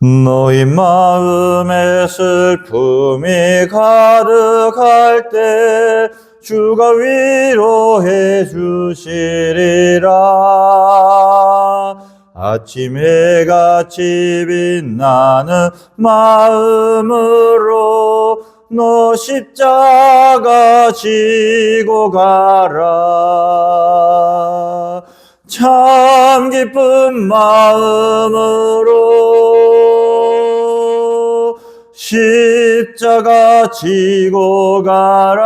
너희 마음에 슬픔이 가득할 때 주가 위로해 주시리라. 아침에 같이 빛나는 마음으로 너 십자가 지고 가라. 참 기쁜 마음으로 십자가 지고 가라.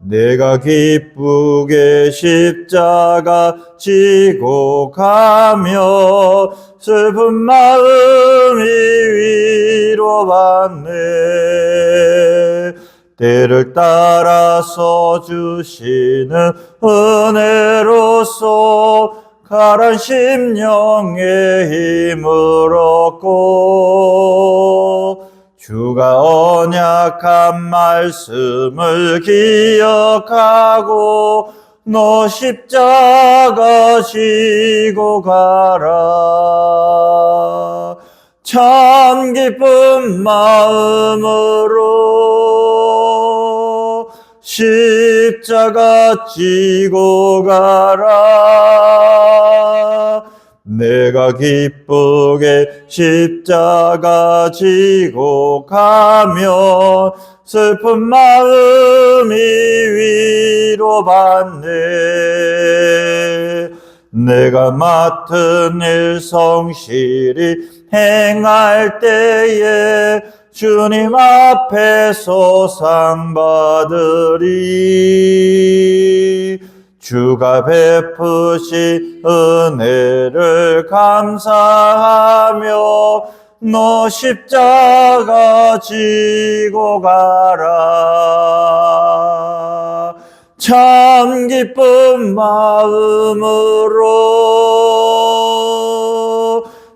내가 기쁘게 십자가 지고 가며 슬픈 마음이 위로받네. 때를 따라서 주시는 은혜로서 가란 심령의 힘을 얻고 주가 언약한 말씀을 기억하고 너 십자가 지고 가라. 참 기쁜 마음으로 십자가 지고 가라 내가 기쁘게 십자가 지고 가면 슬픈 마음이 위로받네. 내가 맡은 일 성실히 행할 때에 주님 앞에서 상 받으리 주가 베푸신 은혜를 감사하며 너 십자가 지고 가라. 참 기쁜 마음으로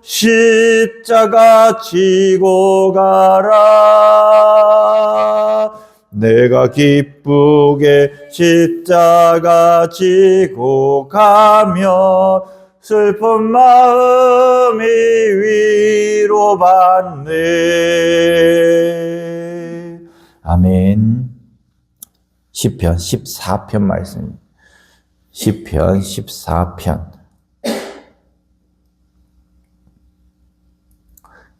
십자가 지고 가라 내가 기쁘게 십자가 지고 가며 슬픈 마음이 위로받네. 아멘. 시편 14편 말씀. 시편 14편.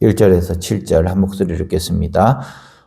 1절에서 7절 한 목소리로 읽겠습니다.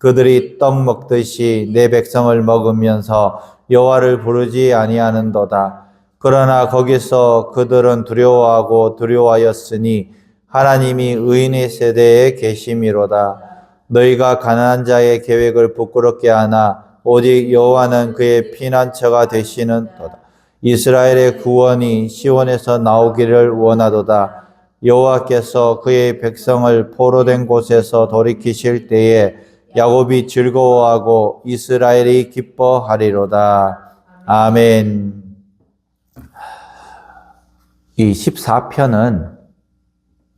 그들이 떡 먹듯이 내 백성을 먹으면서 여호와를 부르지 아니하는도다. 그러나 거기서 그들은 두려워하고 두려워하였으니 하나님이 의인의 세대에 계심이로다. 너희가 가난한 자의 계획을 부끄럽게 하나 오직 여호와는 그의 피난처가 되시는 도다. 이스라엘의 구원이 시온에서 나오기를 원하도다. 여호와께서 그의 백성을 포로된 곳에서 돌이키실 때에 야곱이 즐거워하고 이스라엘이 기뻐하리로다. 아멘. 이 14편은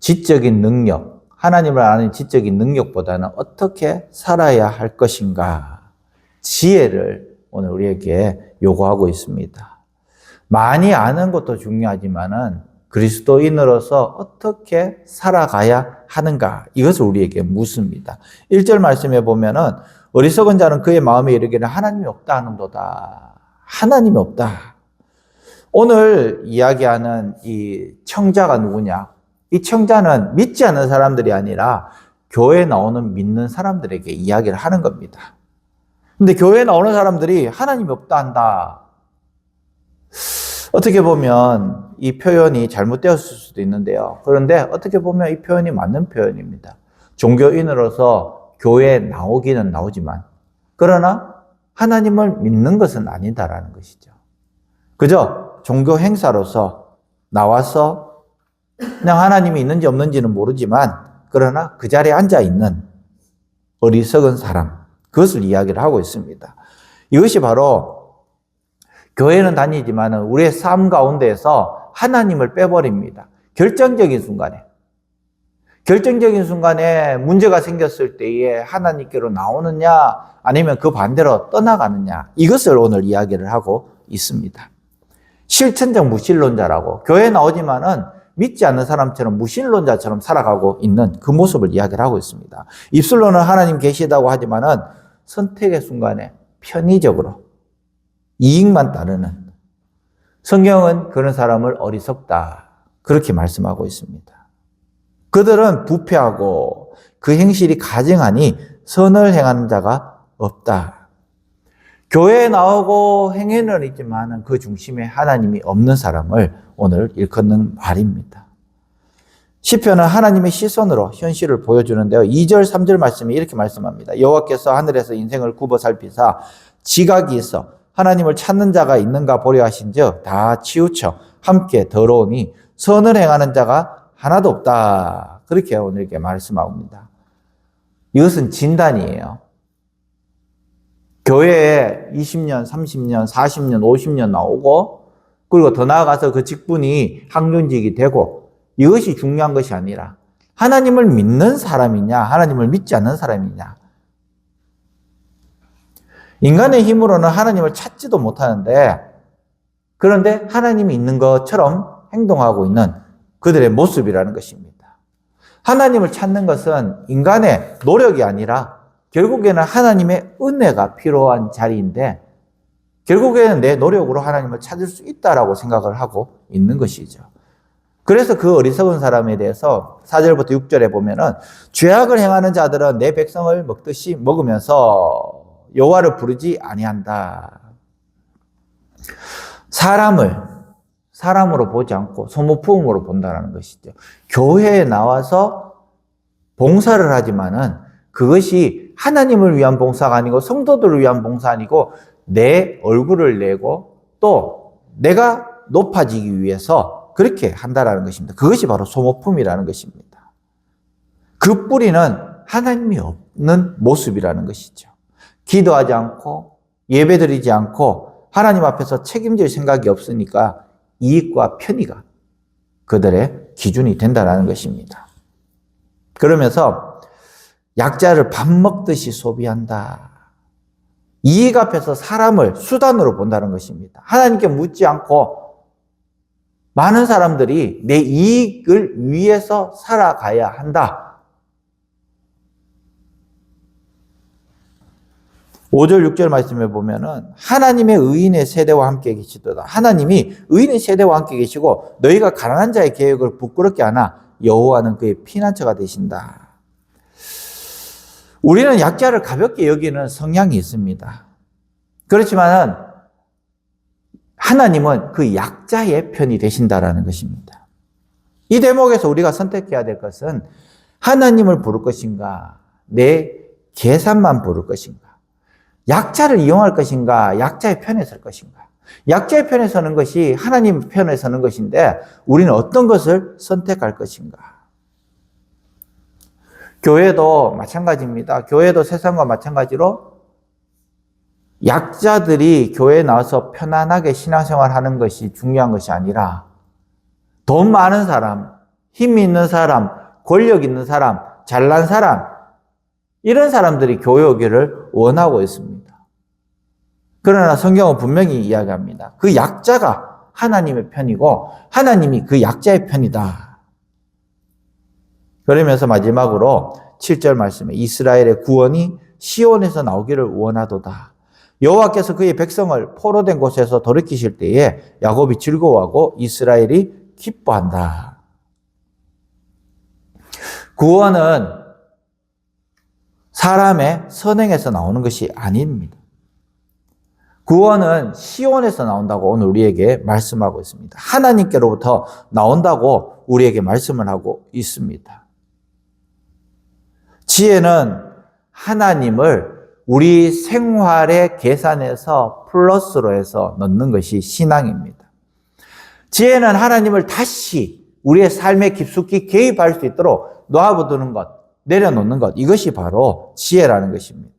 지적인 능력, 하나님을 아는 지적인 능력보다는 어떻게 살아야 할 것인가, 지혜를 오늘 우리에게 요구하고 있습니다. 많이 아는 것도 중요하지만은 그리스도인으로서 어떻게 살아가야 하는가 이것을 우리에게 묻습니다. 1절 말씀에 보면은 어리석은 자는 그의 마음에 이르기를 하나님이 없다 하는도다. 하나님이 없다. 오늘 이야기하는 이 청자가 누구냐? 이 청자는 믿지 않는 사람들이 아니라 교회에 나오는 믿는 사람들에게 이야기를 하는 겁니다. 근데 교회에 나오는 사람들이 하나님이 없다 한다. 어떻게 보면 이 표현이 잘못되었을 수도 있는데요. 그런데 어떻게 보면 이 표현이 맞는 표현입니다. 종교인으로서 교회에 나오기는 나오지만, 그러나 하나님을 믿는 것은 아니다라는 것이죠. 그저 종교 행사로서 나와서 그냥 하나님이 있는지 없는지는 모르지만, 그러나 그 자리에 앉아 있는 어리석은 사람, 그것을 이야기를 하고 있습니다. 이것이 바로 교회는 다니지만 우리의 삶 가운데에서 하나님을 빼버립니다. 결정적인 순간에. 결정적인 순간에 문제가 생겼을 때에 하나님께로 나오느냐 아니면 그 반대로 떠나가느냐 이것을 오늘 이야기를 하고 있습니다. 실천적 무신론자라고 교회 나오지만은 믿지 않는 사람처럼 무신론자처럼 살아가고 있는 그 모습을 이야기를 하고 있습니다. 입술로는 하나님 계시다고 하지만은 선택의 순간에 편의적으로 이익만 따르는 성경은 그런 사람을 어리석다. 그렇게 말씀하고 있습니다. 그들은 부패하고 그 행실이 가증하니 선을 행하는 자가 없다. 교회에 나오고 행해는 있지만 그 중심에 하나님이 없는 사람을 오늘 일컫는 말입니다. 시편은 하나님의 시선으로 현실을 보여주는데요. 2절, 3절 말씀이 이렇게 말씀합니다. 여호와께서 하늘에서 인생을 굽어 살피사 지각이 있어 하나님을 찾는 자가 있는가 보려 하신즉 다 치우쳐 함께 더러우니 선을 행하는 자가 하나도 없다. 그렇게 오늘 이렇게 말씀하옵니다. 이것은 진단이에요. 교회에 20년, 30년, 40년, 50년 나오고 그리고 더 나아가서 그 직분이 학년직이 되고 이것이 중요한 것이 아니라 하나님을 믿는 사람이냐, 하나님을 믿지 않는 사람이냐. 인간의 힘으로는 하나님을 찾지도 못하는데 그런데 하나님이 있는 것처럼 행동하고 있는 그들의 모습이라는 것입니다. 하나님을 찾는 것은 인간의 노력이 아니라 결국에는 하나님의 은혜가 필요한 자리인데 결국에는 내 노력으로 하나님을 찾을 수 있다라고 생각을 하고 있는 것이죠. 그래서 그 어리석은 사람에 대해서 4절부터 6절에 보면은 죄악을 행하는 자들은 내 백성을 먹듯이 먹으면서 여호와를 부르지 아니한다. 사람을 사람으로 보지 않고 소모품으로 본다는 것이죠. 교회에 나와서 봉사를 하지만은 그것이 하나님을 위한 봉사가 아니고 성도들을 위한 봉사 아니고 내 얼굴을 내고 또 내가 높아지기 위해서 그렇게 한다라는 것입니다. 그것이 바로 소모품이라는 것입니다. 그 뿌리는 하나님이 없는 모습이라는 것이죠. 기도하지 않고 예배드리지 않고 하나님 앞에서 책임질 생각이 없으니까 이익과 편의가 그들의 기준이 된다는 것입니다. 그러면서 약자를 밥 먹듯이 소비한다. 이익 앞에서 사람을 수단으로 본다는 것입니다. 하나님께 묻지 않고 많은 사람들이 내 이익을 위해서 살아가야 한다. 5절, 6절 말씀에 보면은 하나님의 의인의 세대와 함께 계시도다. 하나님이 의인의 세대와 함께 계시고 너희가 가난한 자의 계획을 부끄럽게 하나 여호와는 그의 피난처가 되신다. 우리는 약자를 가볍게 여기는 성향이 있습니다. 그렇지만은 하나님은 그 약자의 편이 되신다라는 것입니다. 이 대목에서 우리가 선택해야 될 것은 하나님을 부를 것인가, 내 계산만 부를 것인가. 약자를 이용할 것인가, 약자의 편에 설 것인가. 약자의 편에 서는 것이 하나님 편에 서는 것인데 우리는 어떤 것을 선택할 것인가. 교회도 마찬가지입니다. 교회도 세상과 마찬가지로 약자들이 교회에 나와서 편안하게 신앙생활 하는 것이 중요한 것이 아니라 돈 많은 사람, 힘 있는 사람, 권력 있는 사람, 잘난 사람, 이런 사람들이 교회 오기를 원하고 있습니다. 그러나 성경은 분명히 이야기합니다. 그 약자가 하나님의 편이고 하나님이 그 약자의 편이다. 그러면서 마지막으로 7절 말씀에 이스라엘의 구원이 시온에서 나오기를 원하도다. 여호와께서 그의 백성을 포로된 곳에서 돌이키실 때에 야곱이 즐거워하고 이스라엘이 기뻐한다. 구원은 사람의 선행에서 나오는 것이 아닙니다. 구원은 시온에서 나온다고 오늘 우리에게 말씀하고 있습니다. 하나님께로부터 나온다고 우리에게 말씀을 하고 있습니다. 지혜는 하나님을 우리 생활의 계산에서 플러스로 해서 넣는 것이 신앙입니다. 지혜는 하나님을 다시 우리의 삶에 깊숙이 개입할 수 있도록 놓아두는 것, 내려놓는 것, 이것이 바로 지혜라는 것입니다.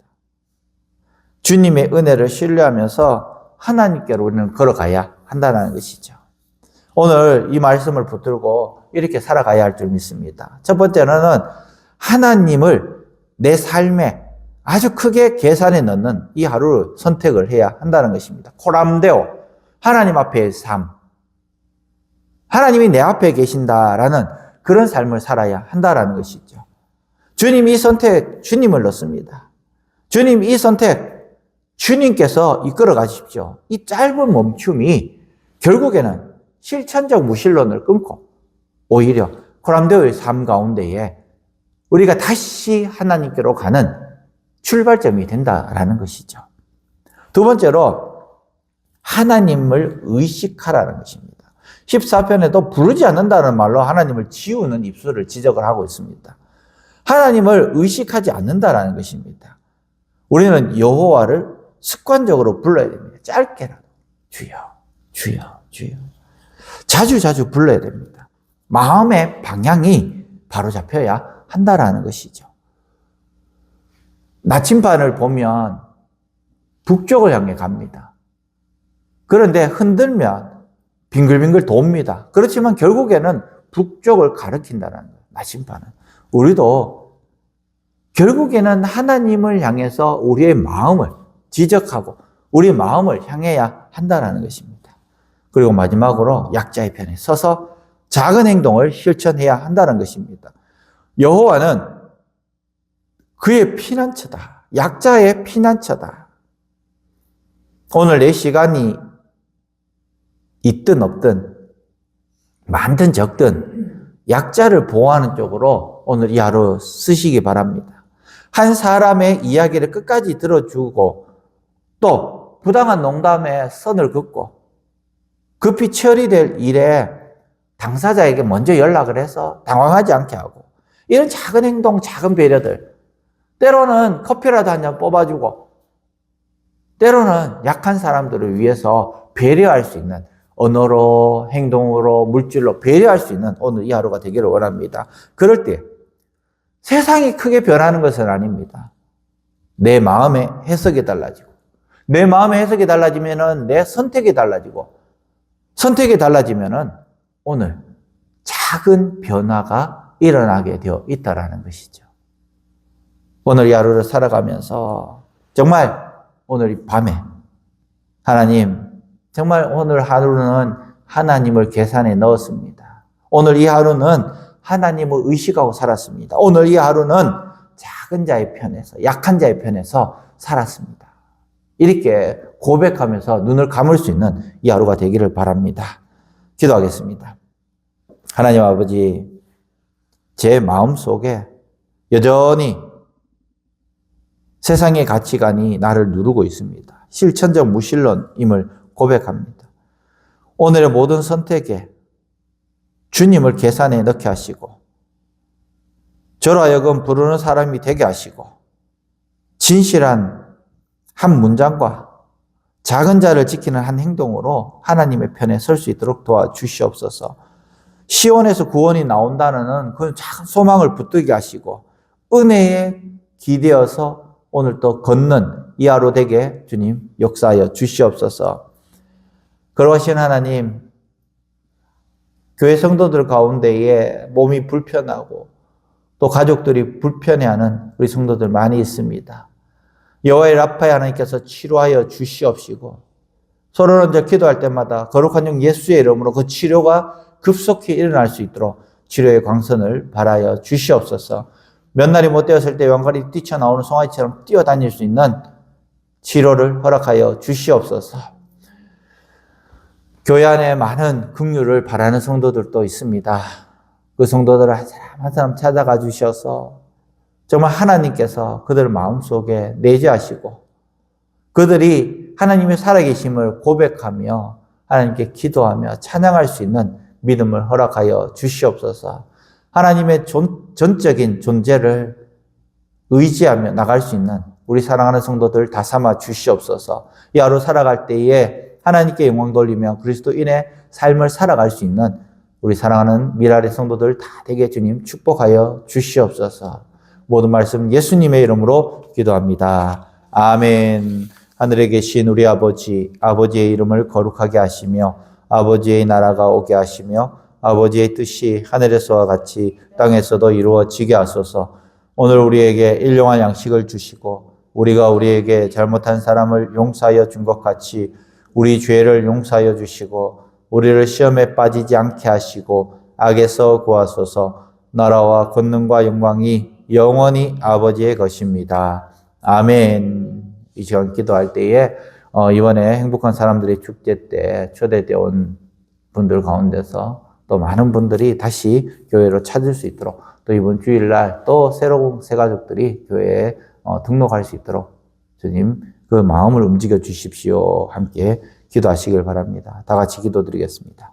주님의 은혜를 신뢰하면서 하나님께로 우리는 걸어가야 한다는 것이죠. 오늘 이 말씀을 붙들고 이렇게 살아가야 할 줄 믿습니다. 첫 번째는 하나님을 내 삶에 아주 크게 계산에 넣는 이 하루를 선택을 해야 한다는 것입니다. 코람데오, 하나님 앞의 삶. 하나님이 내 앞에 계신다라는 그런 삶을 살아야 한다라는 것이죠. 주님 이 선택, 주님을 넣습니다. 주님 이 선택, 주님께서 이끌어 가십시오. 이 짧은 멈춤이 결국에는 실천적 무신론을 끊고 오히려 코람데오의 삶 가운데에 우리가 다시 하나님께로 가는 출발점이 된다라는 것이죠. 두 번째로 하나님을 의식하라는 것입니다. 14편에도 부르지 않는다는 말로 하나님을 지우는 입술을 지적을 하고 있습니다. 하나님을 의식하지 않는다라는 것입니다. 우리는 여호와를 습관적으로 불러야 됩니다. 짧게라도 주여, 주여, 주여. 자주 자주 불러야 됩니다. 마음의 방향이 바로 잡혀야 한다라는 것이죠. 나침반을 보면 북쪽을 향해 갑니다. 그런데 흔들면 빙글빙글 돕니다. 그렇지만 결국에는 북쪽을 가리킨다는 거예요. 나침반은. 우리도 결국에는 하나님을 향해서 우리의 마음을 지적하고 우리 마음을 향해야 한다는 것입니다. 그리고 마지막으로 약자의 편에 서서 작은 행동을 실천해야 한다는 것입니다. 여호와는 그의 피난처다. 약자의 피난처다. 오늘 내 시간이 있든 없든 많든 적든 약자를 보호하는 쪽으로 오늘 이 하루 쓰시기 바랍니다. 한 사람의 이야기를 끝까지 들어주고 또 부당한 농담에 선을 긋고 급히 처리될 일에 당사자에게 먼저 연락을 해서 당황하지 않게 하고 이런 작은 행동, 작은 배려들 때로는 커피라도 한 잔 뽑아주고 때로는 약한 사람들을 위해서 배려할 수 있는 언어로, 행동으로, 물질로 배려할 수 있는 오늘 이 하루가 되기를 원합니다. 그럴 때 세상이 크게 변하는 것은 아닙니다. 내 마음의 해석이 달라지고 내 마음의 해석이 달라지면은 내 선택이 달라지고 선택이 달라지면은 오늘 작은 변화가 일어나게 되어 있다라는 것이죠. 오늘 이 하루를 살아가면서 정말 오늘 이 밤에 하나님 정말 오늘 하루는 하나님을 계산에 넣었습니다. 오늘 이 하루는 하나님을 의식하고 살았습니다. 오늘 이 하루는 작은 자의 편에서 약한 자의 편에서 살았습니다. 이렇게 고백하면서 눈을 감을 수 있는 이 하루가 되기를 바랍니다. 기도하겠습니다. 하나님 아버지, 제 마음 속에 여전히 세상의 가치관이 나를 누르고 있습니다. 실천적 무신론임을 고백합니다. 오늘의 모든 선택에 주님을 계산에 넣게 하시고, 저로 하여금 부르는 사람이 되게 하시고, 진실한 한 문장과 작은 자를 지키는 한 행동으로 하나님의 편에 설 수 있도록 도와주시옵소서. 시온에서 구원이 나온다는 그 작은 소망을 붙들게 하시고 은혜에 기대어서 오늘 또 걷는 이 하루 되게 주님 역사하여 주시옵소서. 그러신 하나님 교회 성도들 가운데에 몸이 불편하고 또 가족들이 불편해하는 우리 성도들 많이 있습니다. 여호와의 라파에 하나님께서 치료하여 주시옵시고 서로는 이제 기도할 때마다 거룩한 영 예수의 이름으로 그 치료가 급속히 일어날 수 있도록 치료의 광선을 발하여 주시옵소서. 몇 날이 못 되었을 때 왕관이 뛰쳐나오는 송아지처럼 뛰어다닐 수 있는 치료를 허락하여 주시옵소서. 교회 안에 많은 긍휼을 바라는 성도들도 있습니다. 그 성도들을 한 사람 한 사람 찾아가 주셔서 정말 하나님께서 그들 마음속에 내재하시고 그들이 하나님의 살아계심을 고백하며 하나님께 기도하며 찬양할 수 있는 믿음을 허락하여 주시옵소서. 하나님의 존, 전적인 존재를 의지하며 나갈 수 있는 우리 사랑하는 성도들 다 삼아 주시옵소서. 이 하루 살아갈 때에 하나님께 영광 돌리며 그리스도인의 삶을 살아갈 수 있는 우리 사랑하는 미라의 성도들 다 되게 주님 축복하여 주시옵소서. 모든 말씀 예수님의 이름으로 기도합니다. 아멘. 하늘에 계신 우리 아버지, 아버지의 이름을 거룩하게 하시며 아버지의 나라가 오게 하시며 아버지의 뜻이 하늘에서와 같이 땅에서도 이루어지게 하소서. 오늘 우리에게 일용할 양식을 주시고 우리가 우리에게 잘못한 사람을 용서하여 준 것 같이 우리 죄를 용서하여 주시고 우리를 시험에 빠지지 않게 하시고 악에서 구하소서. 나라와 권능과 영광이 영원히 아버지의 것입니다. 아멘. 이 시간 기도할 때에 어, 이번에 행복한 사람들의 축제 때 초대되어 온 분들 가운데서 또 많은 분들이 다시 교회로 찾을 수 있도록 또 이번 주일날 또 새로운 새 가족들이 교회에 어, 등록할 수 있도록 주님 그 마음을 움직여 주십시오. 함께 기도하시길 바랍니다. 다 같이 기도드리겠습니다.